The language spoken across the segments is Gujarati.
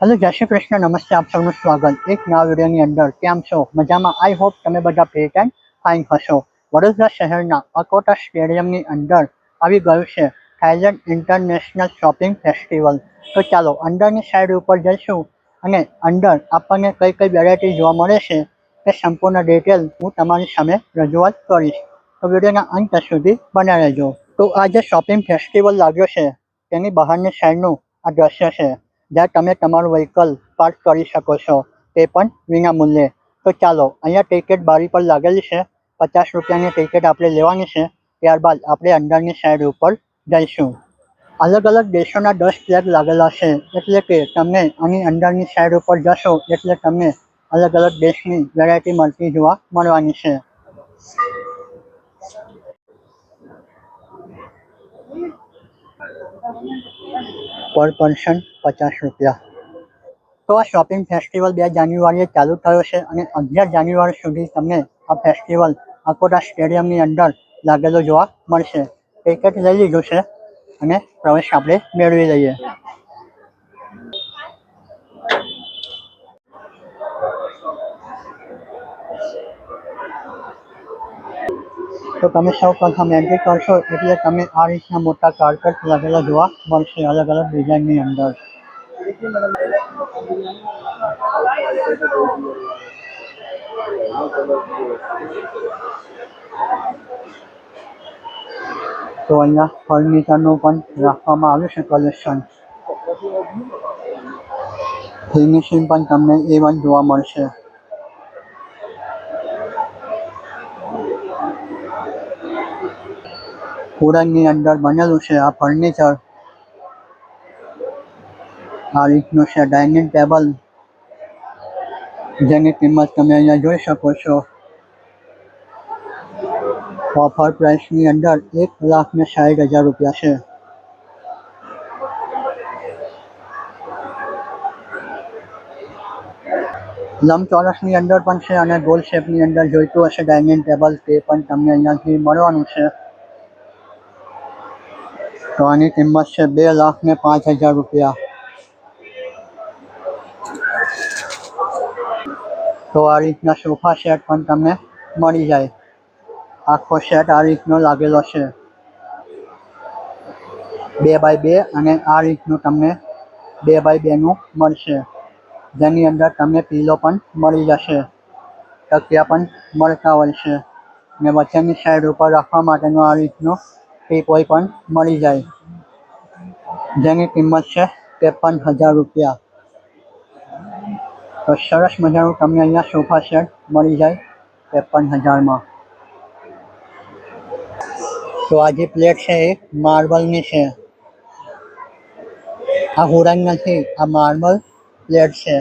હેલો, જય શ્રી કૃષ્ણ, નમસ્તે, આપ સૌનું સ્વાગત. એક નવા વિડીયોની અંદર કેમ છો? મજામાં? આઈ હોપ તમે બધા ફિટ એન્ડ ફાઇન હશો. વડોદરા શહેરના અકોટા સ્ટેડિયમની અંદર આવી ગયું છે થાઇલેન્ડ ઇન્ટરનેશનલ શોપિંગ ફેસ્ટિવલ. તો ચાલો, અંદરની સાઈડ ઉપર જઈશું અને અંદર આપણને કઈ કઈ વેરાયટી જોવા મળે છે તે સંપૂર્ણ ડિટેલ હું તમારી સામે રજૂઆત કરીશ. તો વિડીયોના અંત સુધી બન્યા રહેજો. તો આ જે શોપિંગ ફેસ્ટિવલ લાગ્યો છે, તેની બહારની સાઈડનું આ દ્રશ્ય છે. જ્યાં તમે તમારું વ્હીકલ પાર્ક કરી શકો છો, તે પણ વિના મૂલ્યે. તો ચાલો, અહીંયા ટિકિટ બારી પર લાગેલી છે. પચાસ રૂપિયાની ટિકિટ આપણે લેવાની છે. ત્યારબાદ આપણે અંદરની સાઈડ ઉપર જઈશું. અલગ અલગ દેશોના દસ ફ્લેગ લાગેલા છે, એટલે કે તમે આની અંદરની સાઈડ ઉપર જશો, એટલે તમને અલગ અલગ દેશની વેરાયટી મળતી જોવા મળવાની છે. પર પર્સન પચાસ રૂપિયા. તો આ શોપિંગ ફેસ્ટિવલ બે જાન્યુઆરીએ ચાલુ થયો છે અને અગિયાર જાન્યુઆરી સુધી તમને આ ફેસ્ટિવલ અકોટા સ્ટેડિયમની અંદર લાગેલો જોવા મળશે. ટિકિટ લઈ લીધું છે અને પ્રવેશ આપણે મેળવી લઈએ. તો તમે સૌ પ્રથમ એન્ટ્રી કરશો, એટલે તમે આ રીતના મોટા કાર્પેટ લાગેલા જોવા મળશે અલગ અલગ ડિઝાઇનની અંદર. તો અહીંયા ફર્નિચરનું પણ રાખવામાં આવ્યું છે કલેક્શન. ફિનિશિંગ પણ તમને એ પણ જોવા મળશે. કુડાની અંદર બનેલું છે. આ ફર્નિચર આ રીતનું છે ડાઇનિંગ ટેબલ જેની કિંમત તમે અહીંયા જોઈ શકો છો. ઓફર પ્રાઇસની અંદર એક લાખ ને સાઠ હજાર રૂપિયા છે. લંબચોરસની અંદર પણ છે અને ગોલ શેપની અંદર જોઈતું હશે ડાઇનિંગ ટેબલ તે પણ તમને અહીંયાથી મળવાનું છે. તો આની કિંમત છે બે લાખ ને પાંચ હજાર રૂપિયા. તો આ રીતના સોફા સેટ પણ તમને મળી જાય. આખો સેટ આ રીતનો લાગેલો છે. બે બાય બે અને આ રીતનું તમને બે બાય બેનું મળશે. જેની અંદર તમને પીલો પણ મળી જશે. તકિયા પણ મળતા હોય છે. ને વચ્ચેની સાઈડ ઉપર રાખવા માટેનું આ રીતનું ટીપોય પણ મળી જાય. જેની કિંમત છે ત્રેપન હજાર રૂપિયા. તો સરસ મજાનું તમને અહીંયા સોફા સેટ મળી જાય ત્રેપન હજારમાં. તો આ જે પ્લેટ છે એ માર્બલની છે. આ હુરાન નથી આ માર્બલ પ્લેટ છે.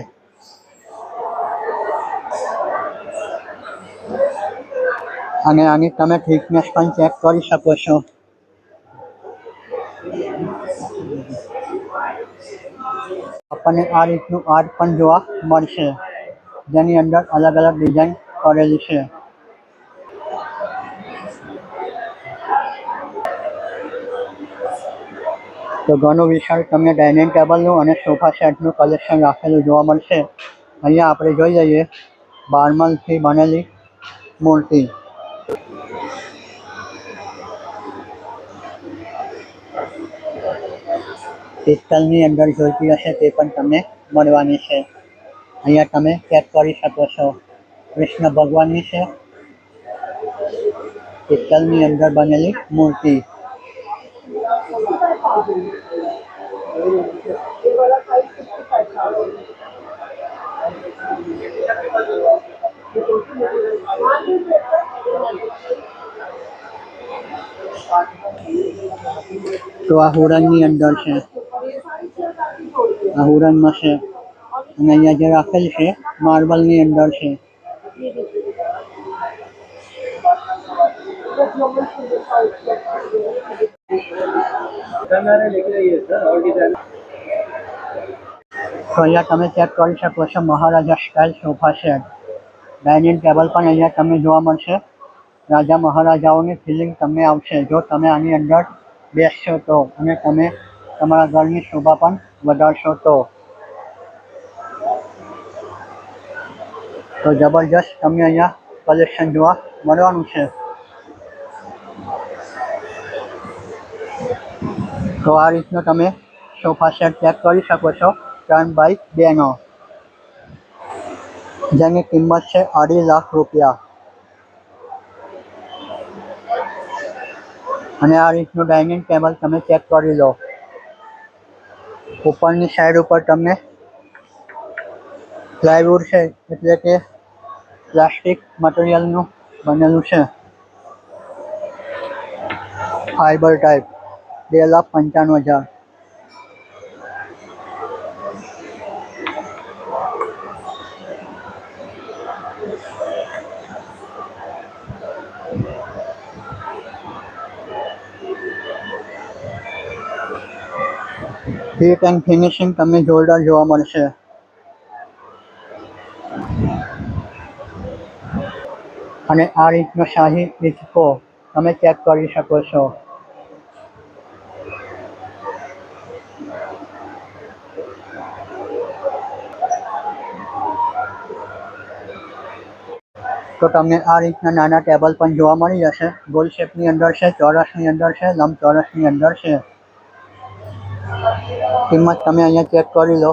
અને આની તમે થિકનેસ પણ ચેક કરી શકો છો. આપણને આ રીતનું આર્ટ પણ જોવા મળશે. જેની અંદર અલગ અલગ ડિઝાઇન કરેલી છે. તો ઘણું વિશાળ તમને ડાઇનિંગ ટેબલનું અને સોફા સેટનું કલેક્શન રાખેલું જોવા મળશે. અહીંયા આપણે જોઈ લઈએ બારમલથી બનેલી મૂર્તિ. પિત્તલની અંદર જોઈતી હશે તે પણ તમને મળવાની છે અહીંયા તમે ચેક કરી શકો છો કૃષ્ણ ભગવાનની છે પિત્તલની અંદર બનેલી મૂર્તિ તો આ હુરણની અંદર છે આ હુરણમાં છે અને અહીંયા જે રાખેલ છે માર્બલની અંદર છે તો અહીંયા તમે ચેક કરી શકો છો maharaja style sofa set dining table પણ અહીંયા તમને જોવા મળશે રાજા મહારાજાઓની ફિલિંગ તમને આવશે જો તમે આની અંદર બેસશો તો અને તમે તમારા ઘરની શોભા પણ વધારશો તો. તો જબરજસ્ત તમને અહીંયા કલેક્શન જોવા મળવાનું છે. તો આ રીતનો તમે સોફા સેટ ચેક કરી શકો છો ત્રણ બાય બેનો. જેની કિંમત છે અઢી લાખ રૂપિયા. અને આ રીતનું ડાઇનિંગ ટેબલ તમે ચેક કરી લો. ઉપરની સાઈડ ઉપર તમને પ્લાયવુડ છે, એટલે કે પ્લાસ્ટિક મટીરિયલનું બનેલું છે. ફાઈબર ટાઈપ બે લાખ પંચાણું હજાર. ફિટ એન્ડ ફિનિશિંગ તમને જોરદાર જોવા મળશે. અને આ રીતનો શાહી હિંચકો તમે ચેક કરી શકો છો. તો તમને આ રીતના નાના ટેબલ પણ જોવા મળી જશે. ગોલ શેપની અંદર છે ચોરસની અંદર છે, લંબ ચોરસની અંદર છે. કિંમત તમે અહીંયા ચેક કરી લો.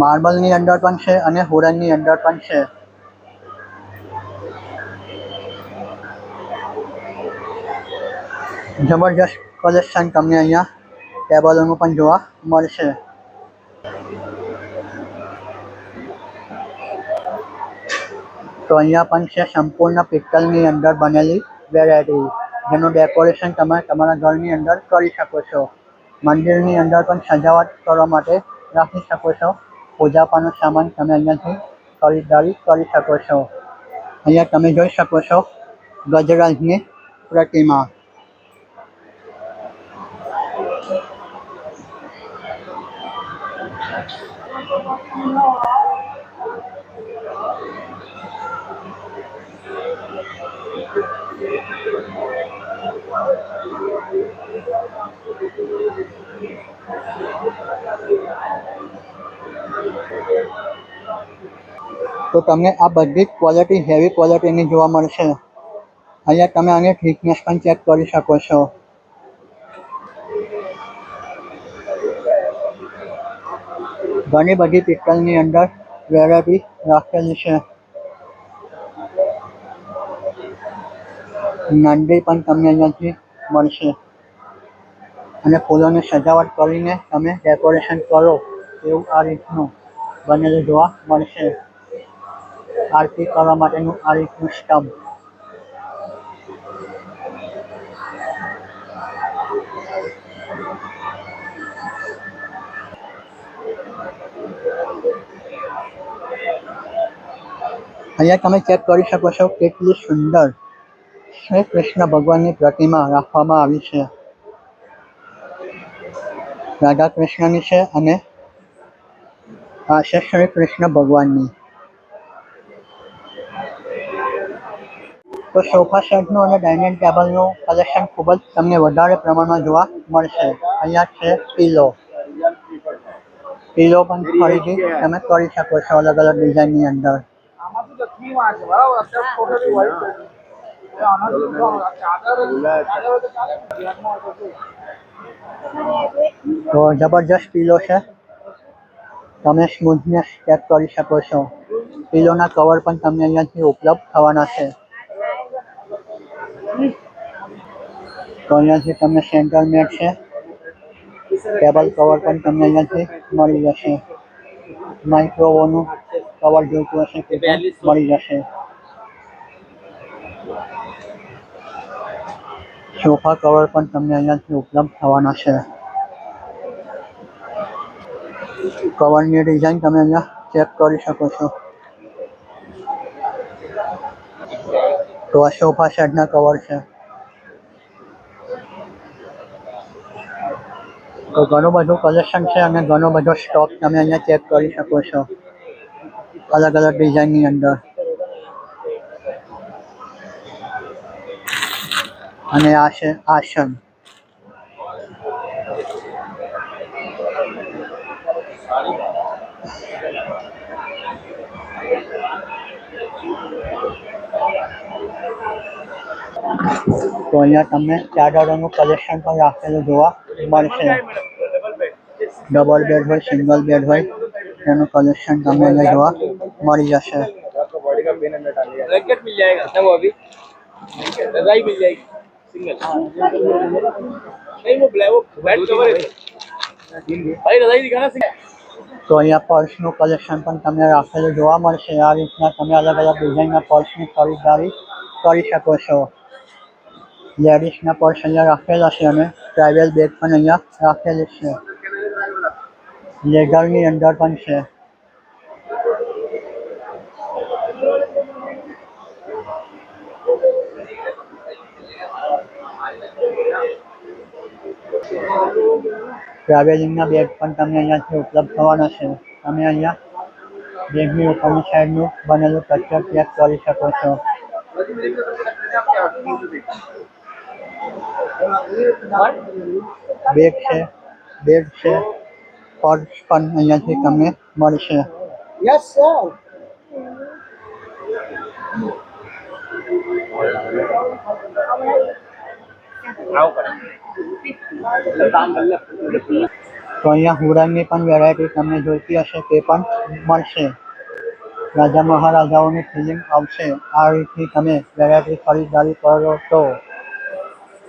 માર્બલની અંદર પણ છે અને હુરણની અંદર પણ છે. જબરજસ્ત કલેક્શન તમને અહીંયા ટેબલોનું પણ જોવા મળશે. તો અહીંયા પણ છે સંપૂર્ણ પિત્તળની અંદર બનેલી વેરાયટી જેનું ડેકોરેશન તમે તમારા ઘરની અંદર કરી શકો છો. મંદિરની અંદર પણ સજાવટ કરવા માટે રાખી શકો છો. પૂજાપાનો સામાન તમે અહીંયાથી ખરીદદારી કરી શકો છો. અહીંયા તમે જોઈ શકો છો ગજરાજની પ્રતિમા. તો તમને આ બધી જ ક્વોલિટી હેવી ક્વોલિટીની જોવા મળશે. અહીંયા તમે આની થિકનેસ પણ ચેક કરી શકો છો. ઘણી બધી પિત્તળની અંદર વેરાયટી રાખેલી છે. નંદી પણ તમને અહીંયાથી મળશે. અને ફૂલોને સજાવટ કરીને તમે ડેકોરેશન કરો, એવું આ રીતનું બનેલું જોવા મળશે. આરતી કરવા માટેનું આ રીતનું અહીંયા તમે ચેક કરી શકો છો કેટલી સુંદર શ્રી કૃષ્ણ ભગવાનની પ્રતિમા રાખવામાં આવી છે. રાધા કૃષ્ણની છે અને આ છે શ્રી કૃષ્ણ ભગવાનની. તો સોફા સેટનું અને ડાઇનિંગ ટેબલનું કલેક્શન ખૂબ જ તમને વધારે પ્રમાણમાં જોવા મળશે. અહીંયા છે પીલો. પીલો પણ ખરીદી તમે કરી શકો છો અલગ અલગ ડિઝાઇનની અંદર? તો જબરજસ્ત પીલો છે. તમે સ્મૂથનેસ ચેક કરી શકો છો. પીલોના કવર પણ તમને અહીંયાથી ઉપલબ્ધ થવાના છે. તો અહીંયાથી તમને સેન્ટર મેટ છે. ટેબલ કવર પણ તમને અહીંયાથી મળી જશે. માઇક્રોવોનું કવર જોઈતું હશે તે મળી જશે. સોફા કવર પણ તમને અહીંયાથી ઉપલબ્ધ થવાના છે. કવરની ડિઝાઇન તમે અહીંયા ચેક કરી શકો છો. તો આ સોફા સેટના કવર છે. તો ઘણું બધું કલેક્શન છે અને ઘણો બધો સ્ટોક તમે અહીંયા ચેક કરી શકો છો. અલગ અલગ ડિઝાઇનની અંદર. અને આ છે આસન તો અહીંયા તમને ચાદરોનું કલેક્શન પણ રાખેલું જોવા મળશે ડબલ બેડ હોય સિંગલ બેડ હોય તેનું કલેક્શન તમને અહીંયા જોવા મળી જશે ब्लैंकेट मिल जाएगा ना वो अभी रजाई मिल जाएगी सिंगल नहीं वो ब्लैक वो बेड कवर है भाई रजाई दिखाना सिंगल તો અહીંયા પર્સનું કલેક્શન પણ તમને રાખેલું જોવા મળશે આ રીતના તમે અલગ અલગ ડિઝાઇનના પર્સની ખરીદદારી કરી શકો છો લેડીઝના પર્સ અહીંયા રાખેલા છે અને ટ્રાવેલ બેગ પણ અહીંયા રાખેલી છે લેધરની અંદર પણ છે ટ્રાવેલિંગના બેગ પણ તમને અહીંયાથી ઉપલબ્ધ થવાના છે તમે અહીંયા બેગની ઉપરની સાઈડનું બનેલું કચર ચેક કરી શકો છો બેગ છે બેગ છે પર્સ પણ અહીંયાથી તમને મળશે યસ સર તો અહીંયા હુરાની પણ વેરાયટી તમને જોઈતી હશે તે પણ મળશે. રાજા મહારાજાઓની ફિલિંગ આવશે. આ રીતની તમે વેરાયટી ખરીદારી કરો તો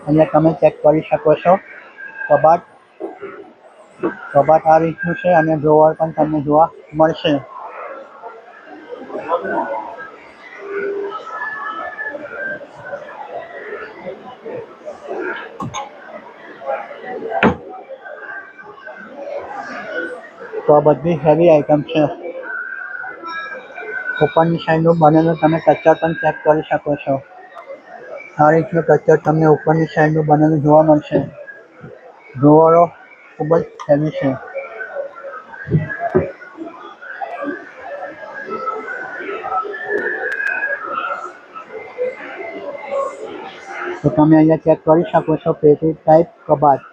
અહીંયા તમે ચેક કરી શકો છો. કબાટ. કબાટ આ રીતનું છે અને ડ્રોવર પણ તમને જોવા મળશે. તો આ બધી હેવી આઇટમ છે. ઉપરની સાઈડનું બનેલું તમે કચ્છ પણ ચેક કરી શકો છો. આ રીતનું કચ્ચર તમને ઉપરની સાઈડનું બનેલું જોવા મળશે. ડ્રોવરો ખૂબ જ હેવી છે. તો તમે અહીંયા ચેક કરી શકો છો પેટી ટાઈપ કબાટ.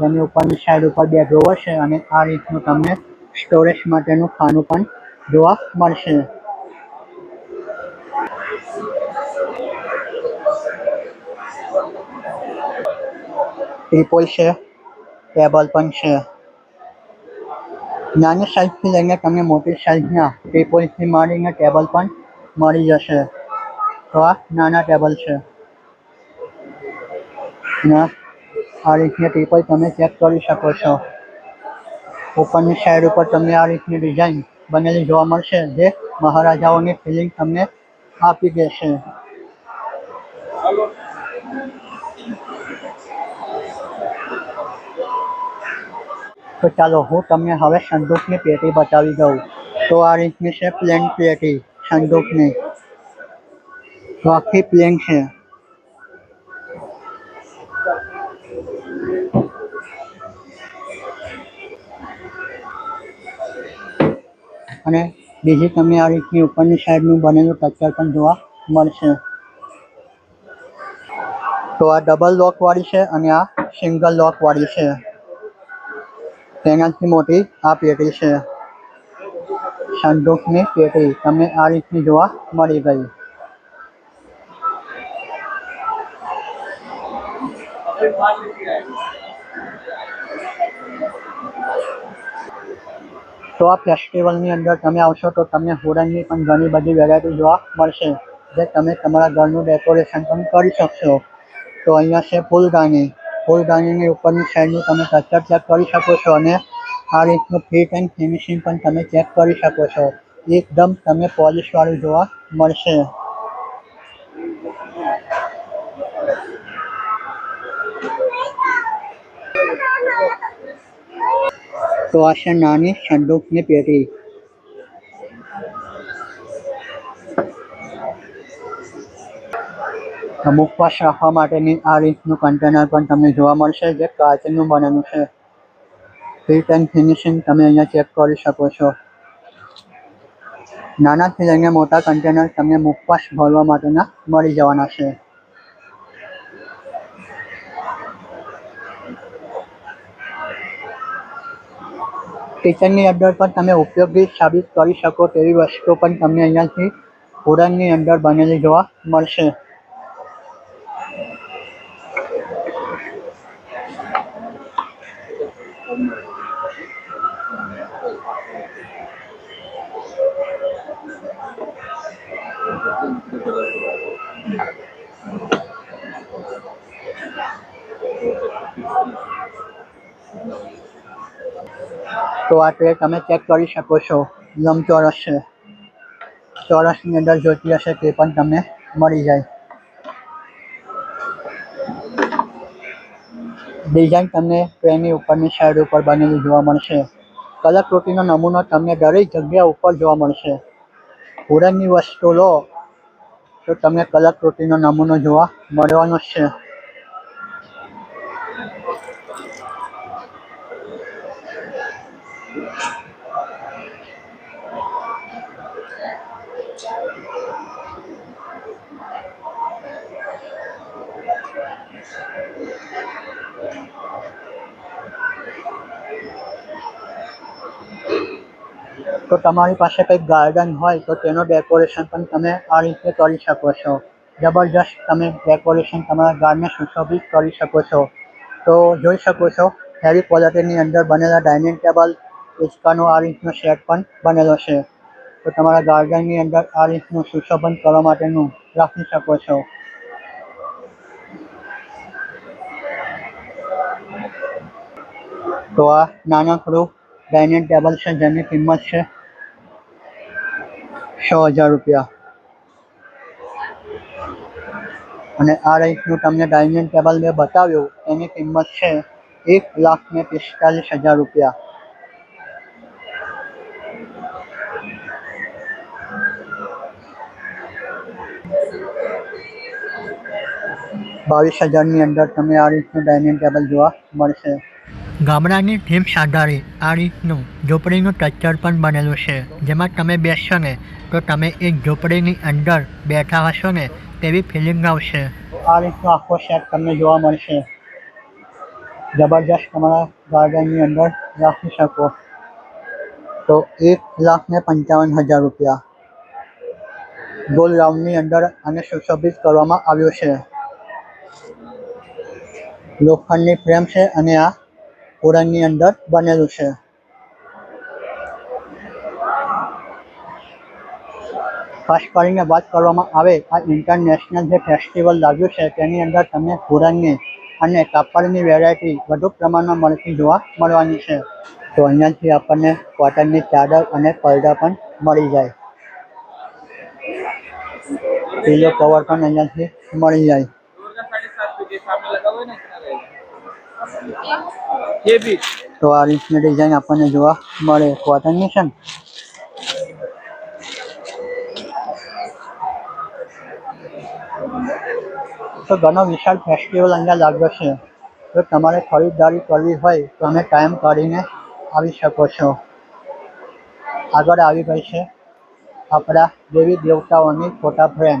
જેની ઉપરની સાઈડ ઉપર બે ડ્રોવર છે અને આ રીતનું તમને સ્ટોરેજ માટેનું ખાનું પણ જોવા મળશે. ટ્રિપલ છે ટેબલ પણ છે નાની સાઇઝથી લઈને તમને મોટી સાઇઝના ટ્રિપલથી માંડીને ટેબલ પણ મળી જશે. તો આ નાના ટેબલ છે. આ રીતની ટ્રિપલ તમે ચેક કરી શકો છો. ઉપરની સાઈડ ઉપર તમને આ રીતની ડિઝાઇન બનેલી જોવા મળશે, જે મહારાજાઓની ફિલિંગ તમને આપી દેશે. તો ચાલો હું તમને હવે સંદૂકની પેટી બતાવી દઉં. તો આ રીતની છે પ્લેન પેટી સંદૂકની. તો આખી પ્લેન છે. અને બીજી તમને આ રીતની ઉપરની સાઈડનું બનેલું સ્ટ્રક્ચર પણ જોવા મળશે. તો આ ડબલ લોક વાળી છે અને આ સિંગલ લોક વાળી છે. તેનાથી મોટી આ પેટી છે. સંદૂકની પેટી. તમને આ રીતની જોવા મળી ગઈ. તો આ ફેસ્ટિવલની અંદર તમે આવશો તો તમને હુડનની પણ ઘણી બધી વેરાયટી જોવા મળશે, જે તમે તમારા ઘરનું ડેકોરેશન પણ કરી શકશો. તો અહીંયા છે ફૂલદાની. ફૂલદાનીની ઉપરની સાઈડનું તમે સ્ટ્રક્ચર ચેક કરી શકો છો અને આ રીતનું ફિટ એન્ડ ફિનિશિંગ પણ તમે ચેક કરી શકો છો. એકદમ તમે પોલિશવાળું જોવા મળશે. તો આ છે નાની સંદૂકની પેટી. મુખવાસ રાખવા માટેની આ રીતનું કન્ટેનર પણ તમને જોવા મળશે જે કાચનું બનેલું છે. ફિટ એન્ડ ફિનિશિંગ તમે અહીંયા ચેક કરી શકો છો. નાનાથી લઈને મોટા કન્ટેનર તમને મુખવાસ ભરવા માટેના મળી જવાના છે. કિચનની અંદર પણ તમે ઉપયોગી સાબિત કરી શકો તેવી વસ્તુઓ પણ તમને અહીંયાથી ઉડાનની અંદર બનેલી જોવા મળશે. તો આ ટ્રે તમે ચેક કરી શકો છો. લંબચોરસ છે. ચોરસની અંદર જોતી હશે તે પણ તમને મળી જાય. ડિઝાઇન તમને ટ્રેની ઉપરની સાઈડ ઉપર બનેલી જોવા મળશે. કલાકૃતિનો નમૂનો તમને દરેક જગ્યા ઉપર જોવા મળશે. પુરાણની વસ્તુ લો, તો તમને કલાકૃતિનો નમૂનો જોવા મળવાનો છે. તો તમારી પાસે કંઈક ગાર્ડન હોય તો તેનું ડેકોરેશન પણ તમે આ રીતે કરી શકો છો. જબરજસ્ત તમે ડેકોરેશન તમારા ગાર્ડને સુશોભિત કરી શકો છો. તો જોઈ શકો છો હેવી ક્વોલિટીની અંદર બનેલા ડાઇનિંગ ટેબલ ઉચકાનો આ રીતનો સેટ પણ બનેલો છે. તો તમારા ગાર્ડનની અંદર આ રીતનું સુશોભન કરવા માટેનું રાખી શકો છો. તો આ નાનકડું ડાઇનિંગ ટેબલ છે, જેની કિંમત છે સો હજાર રૂપિયા. અને આ રીતનું તમને ડાઇનિંગ ટેબલ મેં બતાવ્યું, એની કિંમત છે એક લાખ ને પિસ્તાલીસ હજાર રૂપિયા. બાવીસ હજારની અંદર તમે આ રીતનું ડાઇનિંગ ટેબલ જોવા મળશે. ગામડાની થીમ આધારે આ રીતનું ઝૂંપડીનું સ્ટ્રક્ચર પણ બનેલું છે. જેમાં તમે બેસશો ને, તો તમે એક ઝૂંપડીની અંદર બેઠા હશો ને, તેવી ફિલિંગ આવશે. આ રીતનો આખો સેટ તમને જોવા મળશે. જબરજસ્ત તમારા ગાર્ડનની અંદર રાખી શકો. તો એક લાખ ને પંચાવન હજાર રૂપિયા ગોલ રાઉન્ડની અંદર આને સુશોભિત કરવામાં આવ્યો છે. લોખંડની ફ્રેમ છે અને આ પુરાણની અંદર બનેલું છે. ખાસ કરીને વાત કરવામાં આવે, આ ઇન્ટરનેશનલ જે ફેસ્ટિવલ લાગ્યું છે, તેની અંદર તમને કુરાનની અને કાપડની વેરાયટી વધુ પ્રમાણમાં મળતી જોવા મળવાની છે. તો અહીંયાથી આપણને કોટનની ચાદર અને પડદા પણ મળી જાય. પીલો કવર પણ અહીંયાથી મળી જાય. તો આ રીતની ડિઝાઇન આપણને જોવા મળે. કોટનની છે ને તો ઘણો વિશાળ ફેસ્ટિવલ અહીંયા લાગ્યો છે. જો તમારે ખરીદદારી કરવી હોય, તો તમે ટાઈમ કાઢીને આવી શકો છો. આગળ આવી ગઈ છે આપણા દેવી દેવતાઓની ફોટા ફ્રેમ.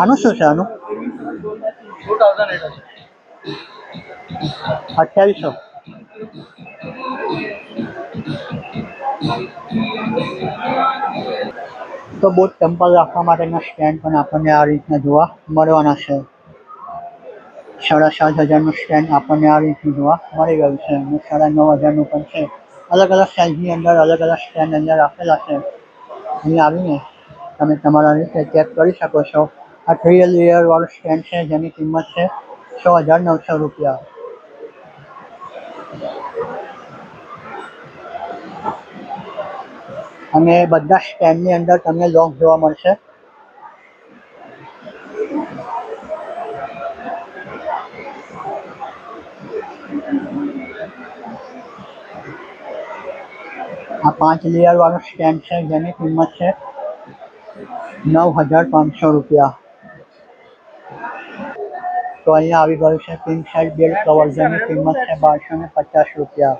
આનું શું છે આનું? અઠ્યાવીસો. તો બહુ ટેમ્પલ રાખવા માટેના સ્ટેન્ડ પણ આપણને આ રીતના જોવા મળવાના છે. સાડા સાત હજારનું સ્ટેન્ડ આપણને આ રીતનું જોવા મળી ગયું છે અને સાડા નવ હજારનું પણ છે. અલગ અલગ સાઇઝની અંદર, અલગ અલગ સ્ટેન્ડ અંદર રાખેલા છે. અહીં આવીને તમે તમારા રીતે ચેક કરી શકો છો. આ લેયર વાળું સ્ટેન્ડ છે, જેની કિંમત છે છ હજાર નવસો રૂપિયા. અને બધા સ્ટેન્ડની અંદર તમને લોક જોવા મળશે. આ પાંચ લેયર વાળું સ્ટેન્ડ છે, જેની કિંમત છે નવ હજાર પાંચસો રૂપિયા. તો અહીંયા આવી ગયું છે પિંક સાઇડ બેડ કવર જેની કિંમત છે બારસો ને પચાસ રૂપિયા.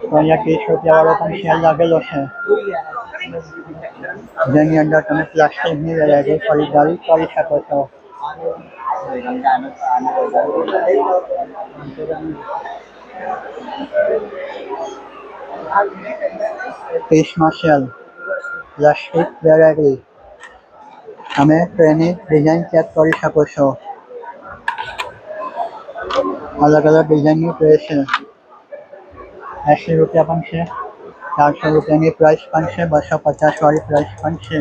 તો અહીંયા ત્રીસ રૂપિયા વાળો પણ શેર લાગેલો છે. જેની અંદર તમે પ્લાસ્ટિકની વેરાયટી ખરીદારી કરી શકો છો. ત્રીસમાં સેલ પ્લાસ્ટિક વેરાયટી તમે ટ્રેની ડિઝાઇન ચેક કરી શકો છો અલગ અલગ ડિઝાઇનની ટ્રે છે એંસી રૂપિયા પણ છે ચારસો રૂપિયાની પ્રાઇસ પણ છે બસો પચાસ વાળી પ્રાઇસ પણ છે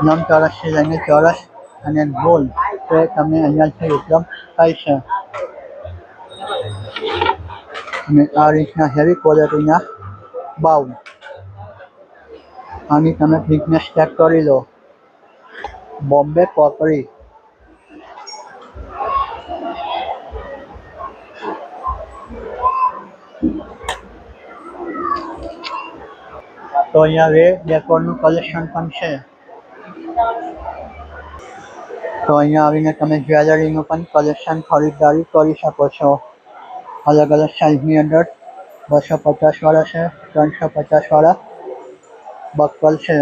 લંબ ચોરસથી લઈને ચોરસ અને ગોલ તે તમે અહીંયાથી ઉપલબ્ધ થાય છે અને આ રીતના હેવી ક્વોલિટીના બાઉલ. આની તમે ફિટનેસ ચેક કરી લો. બોમ્બે કોકરી તો અહીંયા વે ડેકોરનું કલેક્શન પણ છે. તો અહીંયા આવીને તમે જ્વેલરીનું પણ કલેક્શન ખરીદદારી કરી શકો છો. અલગ અલગ સાઇઝની અંદર બસો પચાસવાળા છે, ત્રણસો પચાસવાળા બક્કલ છે.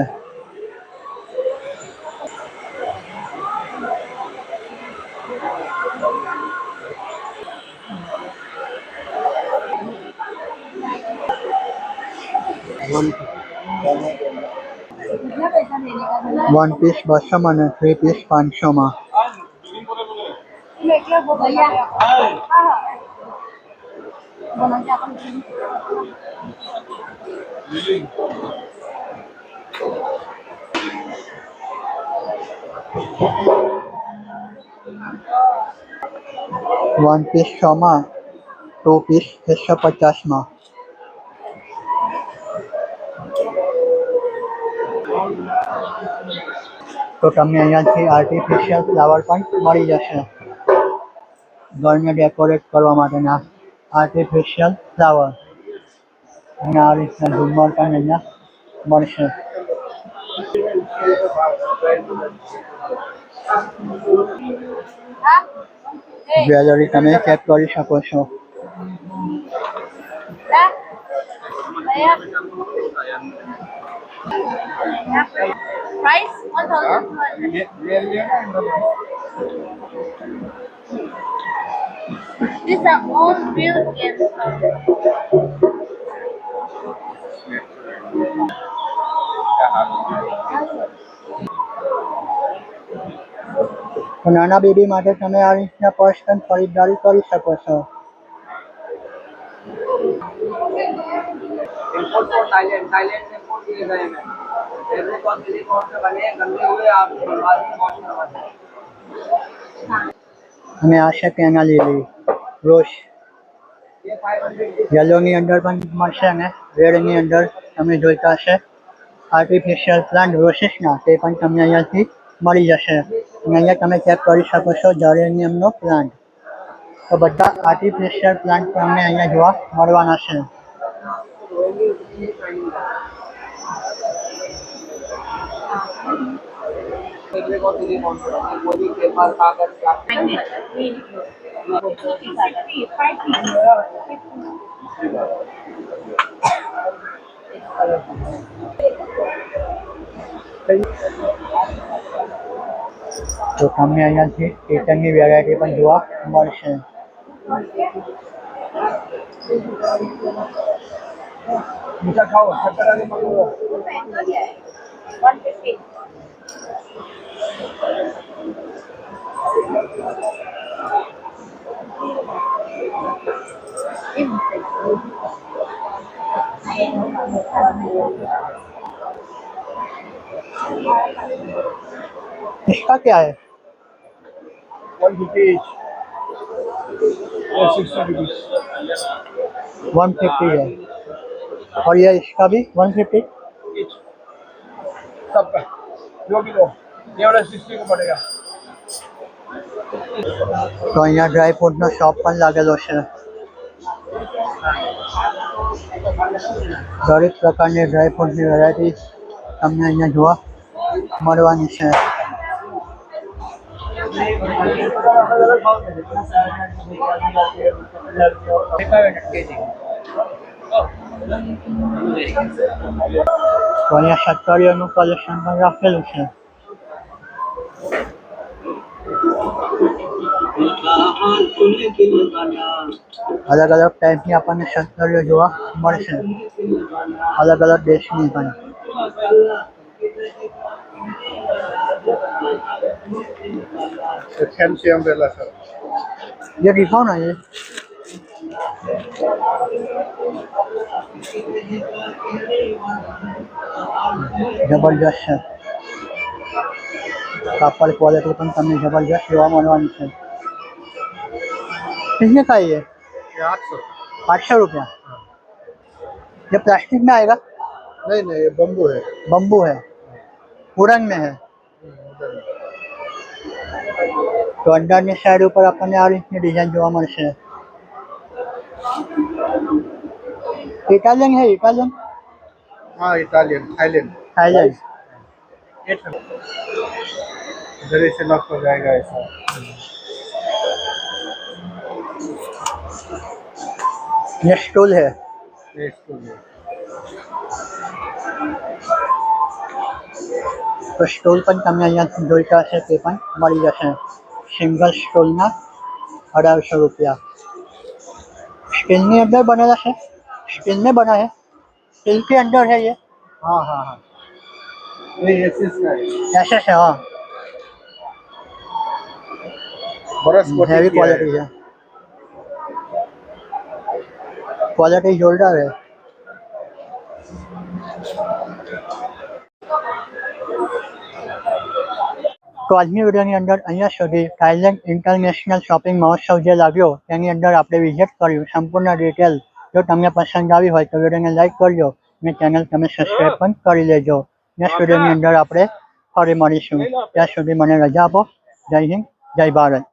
વન પીસ બસોમાં અને થ્રી પીસ પાંચસોમાં. વન પીસ છમાં ટુ પીસ એકસો પચાસમાં. તો તમને અહીંયાથી આર્ટિફિશિયલ ફ્લાવર પણ મળી જશે. ઘરને ડેકોરેટ કરવા માટેના આર્ટિફિશિયલ ફ્લાવર અને આ રીતના ઝુમ્મર પણ અહીંયા મળશે. જ્વેલરી તમે ચેક કરી શકો છો. Price? 1200. These are all real games. નાના બેબી માટે તમે આ રીતના પર્સ પણ ખરીદદારી કરી શકો છો. થાઈલેન્ડ થાઈલેન્ડ અમે આશા કેના લીધી રોજ યલોની અંદર પણ મળશે અને રેડની અંદર તમે જોઈતા હશે. આર્ટિફિશિયલ પ્લાન્ટ રોશિસના તે પણ તમને અહીંયાથી મળી જશે. અને અહીંયા તમે ચેક કરી શકો છો જરેનિયમનો પ્લાન્ટ તો બધા આર્ટિફિશિયલ પ્લાન્ટ તમને અહીંયા જોવા મળવાના છે. તો તમને અહીંયાથી કેટનની વેરાયટી પણ જોવા મળશે મીઠા ખાઓ શક્કર અને મગો 150 इसका क्या है? वन फिफ्टी वन फिफ्टी है। और ये इसका भी वन फिफ्टी सबका जो भी लो। ये वाला सिक्सटी को पड़ेगा તો અહીંયા ડ્રાયફ્રૂટનો શોપ પણ લાગેલો છે દરેક પ્રકારની ડ્રાયફ્રૂટની વેરાયટી તમને અહીંયા જોવા મળવાની છે તો અહીંયા શાકભાજીઓનું કલેક્શન પણ રાખેલું છે अलग अलग टाइम की अपन ने शस्त्र जो मैं अलग अलग देश की अपन ये दिखाओ ना ये। ज़बरदस्त है। કાપડ ક્વોલિટી પણ તમને જબરજસ્ત જોવા મળવાની છે कितने का है ये ये आठ सौ आठ सौ रुपया ये प्लास्टिक में आएगा नहीं नहीं ये बम्बू है बम्बू है वुडन में है તો અંદરની સાઈડ ઉપર આપણને આ રીતની ડિઝાઇન જોવા મળશે ઇટાલિયન હે ઇટાલિયન हाँ इटालियन थाईलैंड थाईलैंड इधर से लॉक हो जाएगा ऐसा ये स्टूल है ये इसको ये તો સ્ટોલ પણ તમને અહીંયા જોઈતા હશે તે પણ મળી જશે સિંગલ સ્ટોલના અઢારસો રૂપિયા સ્ટીલની અંદર બનેલા છે स्टील में बना है स्टील के अंदर है ये हाँ हाँ हाँ ये एसिस का है ऐसे से हाँ बरस कोटिंग हैवी किया है। क्वालिटी है क्वालिटी जोरदार है તો આજની વિડીયોની અંદર અહીંયા સુધી થાઈલેન્ડ ઇન્ટરનેશનલ શોપિંગ મહોત્સવ જે લાગ્યો તેની અંદર આપણે વિઝિટ કર્યું સંપૂર્ણ ડિટેલ જો તમને પસંદ આવી હોય તો વિડીયોને લાઈક કરજો અને ચેનલ તમે સબસ્ક્રાઈબ પણ કરી લેજો નેક્સ્ટ વિડીયોની અંદર આપણે ફરી મળીશું ત્યાં સુધી મને રજા આપો જય હિન્દ જય ભારત